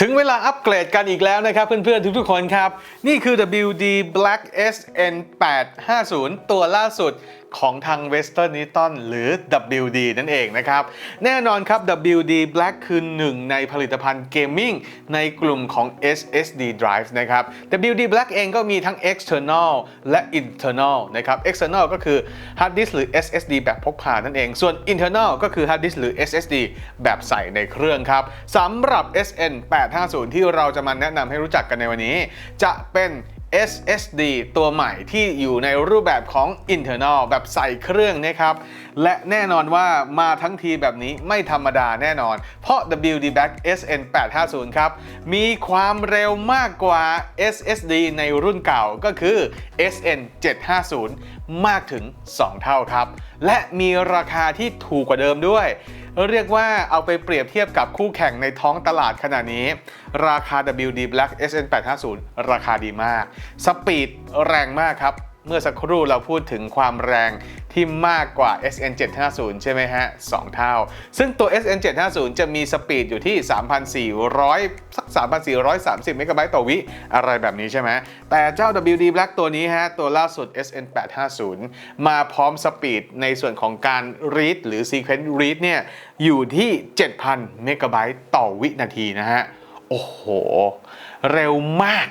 ถึงเวลาอัปเกรดกันอีกแล้วนะครับ เพื่อนๆ ทุกๆคนครับ นี่คือ WD Black SN 850 ตัวล่าสุดของทาง Western Eaton หรือ WD นั่นเองนะครับ แน่นอนครับ WD Black คือหนึ่งในผลิตภัณฑ์เกมมิ่งในกลุ่มของ SSD drive นะครับ WD Black เองก็มีทั้ง external และ internal นะครับ external ก็คือ hard disk หรือ SSD แบบพกพานั่นเอง ส่วน internal ก็คือ hard disk หรือ SSD แบบใส่ในเครื่องครับสำหรับ SN 850ที่เราจะมาแนะนำให้รู้จักกันในวันนี้ จะเป็น SSD ตัวใหม่ที่อยู่ในรูปแบบของ internal แบบใส่เครื่องนะครับ และแน่นอนว่ามาทั้งทีแบบนี้ไม่ธรรมดาแน่นอน เพราะ WD Back SN 850ครับ มีความเร็วมากกว่า SSD ในรุ่นเก่าก็คือ SN 750 มากถึง 2 เท่าครับ และมีราคาที่ถูกกว่าเดิมด้วยเรียกว่าเอาไปเปรียบเทียบกับคู่แข่งในท้องตลาดขณะนี้ ราคา WD Black SN 850 ราคาดีมาก สปีดแรงมากครับ เมื่อสักครู่เราพูดถึงความแรงที่มากกว่า SN 750ใช่ไหมฮะ 2 เท่า ซึ่งตัว SN 750จะมีสปีดอยู่ที่ 3,400 สัก 3,430 เมกะไบต์ต่อวิ อะไรแบบนี้ใช่ไหม แต่เจ้า WD Black ตัวนี้ฮะ ตัวล่าสุด SN 850มาพร้อมสปีดในส่วนของการ read หรือ sequence read เนี่ยอยู่ที่ 7,000 เมกะไบต์ต่อวินาทีนะฮะ โอ้โห เร็วมาก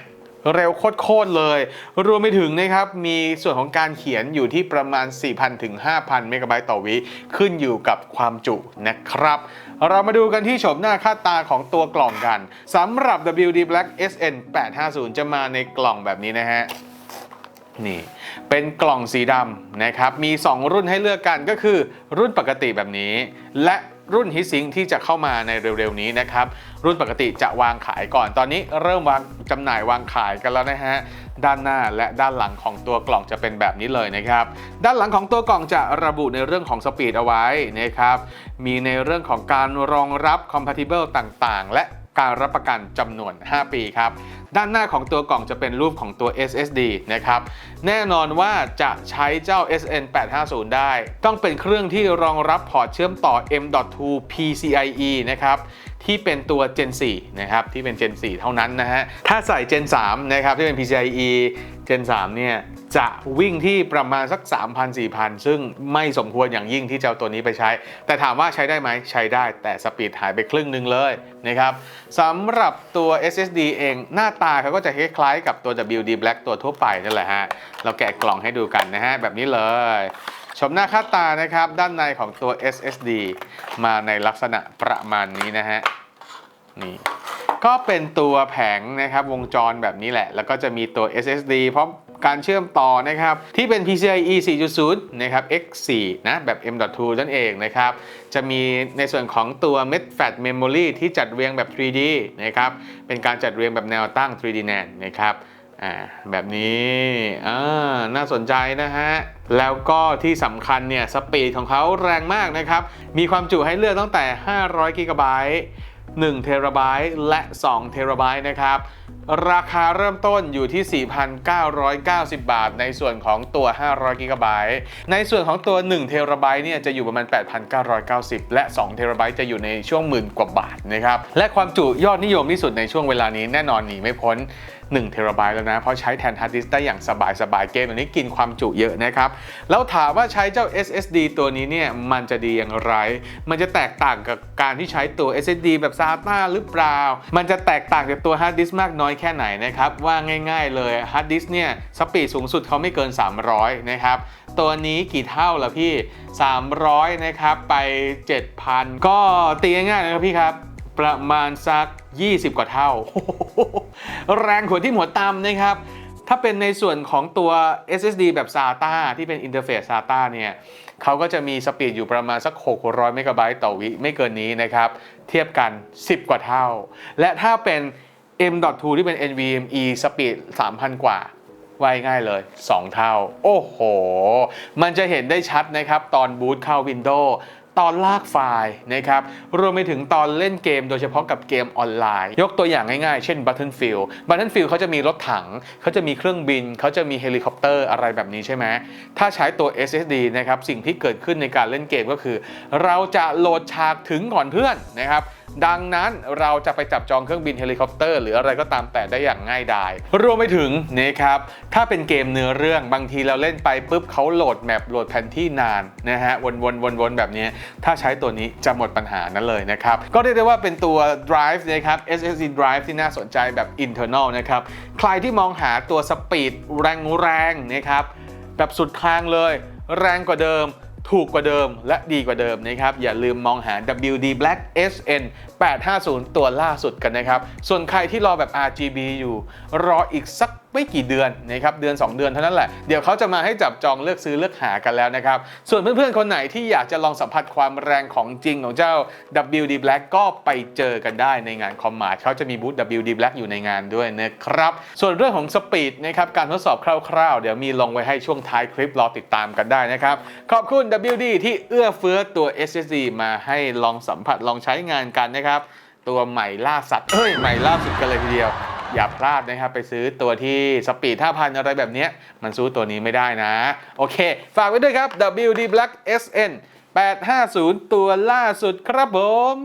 เร็วโคตรๆเลย รวมไปถึงนะครับ มีส่วนของการเขียนอยู่ที่ประมาณ 4,000 ถึง 5,000 เมกะไบต์ต่อวิ ขึ้นอยู่กับความจุนะครับ เรามาดูกันที่โฉมหน้าค่าตาของตัวกล่องกัน สำหรับ WD Black SN 850 จะมาในกล่องแบบนี้นะฮะนี่เป็นกล่องสีดำนะครับ มี 2 รุ่นให้เลือกกันก็คือรุ่นปกติแบบนี้ และ รุ่นฮิซิงที่จะเข้ามาในเร็วๆนี้นะครับ รุ่นปกติจะวางขายก่อน ตอนนี้เริ่มวางจำหน่ายวางขายกันแล้วนะฮะ ด้านหน้าและด้านหลังของตัวกล่องจะเป็นแบบนี้เลยนะครับ ด้านหลังของตัวกล่องจะระบุในเรื่องของสปีดเอาไว้นะครับ มีในเรื่องของการรองรับ compatible ต่างๆ และ การรับประกันจำนวน 5 ปีครับ ด้านหน้าของตัวกล่องจะเป็นรูปของตัว SSD นะครับ แน่นอนว่าจะใช้เจ้า SN 850 ได้ ต้องเป็นเครื่องที่รองรับพอร์ตเชื่อมต่อ M.2 PCIe นะครับที่เป็นตัว Gen 4 นะครับ ที่เป็น Gen 4 เท่านั้นนะฮะ ถ้าใส่ Gen 3 นะครับ ที่เป็น PCIe Gen 3 เนี่ยจะวิ่งที่ประมาณสัก 3,000-4,000 ซึ่งไม่สมควรอย่างยิ่งที่จะเอาตัวนี้ไปใช้ แต่ถามว่าใช้ได้ไหมใช้ได้ แต่สปีดหายไปครึ่งหนึ่งเลยนะครับสำหรับตัว SSD เองหน้าตาเขาก็จะคล้ายๆกับตัว WD Black ตัวทั่วไปนั่นแหละฮะ เราแกะกล่องให้ดูกันนะฮะ แบบนี้เลยชมหน้าค่าตานะครับ ด้านในของตัว SSD มาในลักษณะประมาณนี้นะฮะ นี่ ก็เป็นตัวแผงนะครับวงจรแบบนี้แหละ แล้วก็จะมีตัว SSD พร้อมการเชื่อมต่อนะครับ ที่เป็น PCIe 4.0 นะครับ X4 นะ แบบ M.2 นั่นเองนะครับ จะมีในส่วนของตัว MedFat Memory ที่จัดเรียงแบบ 3D นะครับ เป็นการจัดเรียงแบบแนวตั้ง 3D NAND นะครับอ่าแบบนี้อ่าน่าสนใจนะฮะ แล้วก็ที่สำคัญเนี่ย สปีดของเขาแรงมากนะครับ มีความจุให้เลือกตั้งแต่ 500กิกะไบต์ 1 เทราไบต์และ 2 เทราไบต์นะครับ ราคาเริ่มต้นอยู่ที่ 4,990 บาท ในส่วนของตัว 500กิกะไบต์ในส่วนของตัว 1 เทราไบต์เนี่ยจะอยู่ประมาณ 8,990 และ 2 เทราไบต์จะอยู่ในช่วงหมื่นกว่าบาทนะครับ และความจุยอดนิยมที่สุดในช่วงเวลานี้แน่นอนหนีไม่พ้น 1เทราไบต์แล้วนะ เพราะใช้แทนฮาร์ดดิสก์ได้อย่างสบายๆเกมอันนี้กินความจุเยอะนะครับ แล้วถามว่าใช้เจ้า SSD ตัวนี้เนี่ยมันจะดีอย่างไร มันจะแตกต่างกับการที่ใช้ตัว SSD แบบ SATA หรือเปล่า มันจะแตกต่างจากตัวฮาร์ดดิสก์มากน้อยแค่ไหนนะครับ ว่าง่ายๆเลยฮาร์ดดิสก์เนี่ยสปีดสูงสุดเขาไม่เกิน 300 นะครับ ตัวนี้กี่เท่าล่ะพี่ 300 นะครับ ไป 7,000 ก็ตีง่ายๆนะครับพี่ครับ ประมาณสัก 20 กว่าเท่า แรงขวดที่หัวตำนะครับ ถ้าเป็นในส่วนของตัว SSD แบบ SATA ที่เป็นอินเทอร์เฟซ SATA เนี่ยเขาก็จะมีสปีดอยู่ประมาณสัก 600 เมกะไบต์ต่อวิไม่เกินนี้นะครับ เทียบกัน 10 กว่าเท่า และถ้าเป็น M.2 ที่เป็น NVMe สปีด 3,000 กว่าว่ายง่ายเลย 2 เท่า โอ้โห มันจะเห็นได้ชัดนะครับ ตอนบูตเข้า Windows ตอนลากไฟล์นะครับรวมไปถึงตอนเล่นเกมโดยเฉพาะกับเกมออนไลน์ ยกตัวอย่างง่ายๆ เช่น Battlefield Battlefield เขาจะมีรถถัง เขาจะมีเครื่องบิน เขาจะมีเฮลิคอปเตอร์อะไรแบบนี้ใช่ไหมถ้าใช้ตัว SSD นะครับสิ่งที่เกิดขึ้นในการเล่นเกมก็คือ เราจะโหลดฉากถึงก่อนเพื่อนนะครับ ดังนั้นเราจะไปจับจองเครื่องบินเฮลิคอปเตอร์หรืออะไรก็ตามแต่ได้อย่างง่ายดาย รวมไปถึงนะครับถ้าเป็นเกมเนื้อเรื่องบางทีเราเล่นไปปุ๊บเขาโหลดแมปโหลดแผนที่นานนะฮะวนๆวนๆแบบนี้ ถ้าใช้ตัวนี้จะหมดปัญหานั้นเลยนะครับ ก็เรียกได้ว่าเป็นตัว drive นะครับ SSD drive ที่น่าสนใจแบบ internal นะครับ ใครที่มองหาตัวสปีดแรงๆนะครับแบบสุดทางเลย แรงกว่าเดิม ถูกกว่าเดิมและดีกว่าเดิมนะครับ อย่าลืมมองหา WD Black SN 850 ตัวล่าสุดกันนะครับ ส่วนใครที่รอแบบ RGB อยู่ รออีกสัก ไม่กี่เดือนนะครับเดือน 2 เดือนเท่านั้นแหละ เดี๋ยวเขาจะมาให้จับจองเลือกซื้อเลือกหากันแล้วนะครับ ส่วนเพื่อนๆ คนไหนที่อยากจะลองสัมผัสความแรงของจริงของเจ้า WD Black ก็ไปเจอกันได้ในงานคอมมาร์ทเขาจะมีบูธ WD Black อยู่ในงานด้วยนะครับ ส่วนเรื่องของสปีดนะครับการทดสอบคร่าวๆ เดี๋ยวมีลงไว้ให้ช่วงท้ายคลิปรอติดตามกันได้นะครับ ขอบคุณ WD ที่เอื้อเฟื้อตัว SSD มาให้ลองสัมผัสลองใช้งานกันนะครับตัวใหม่ล่าสัตว์เอ้ยใหม่ล่าสุดกันเลยทีเดียว อย่าพลาดนะครับ ไปซื้อตัวที่สปีด5,000 อะไรแบบนี้ มันซื้อตัวนี้ไม่ได้นะ โอเค ฝากไว้ด้วยครับ WD Black SN 850 ตัวล่าสุดครับผม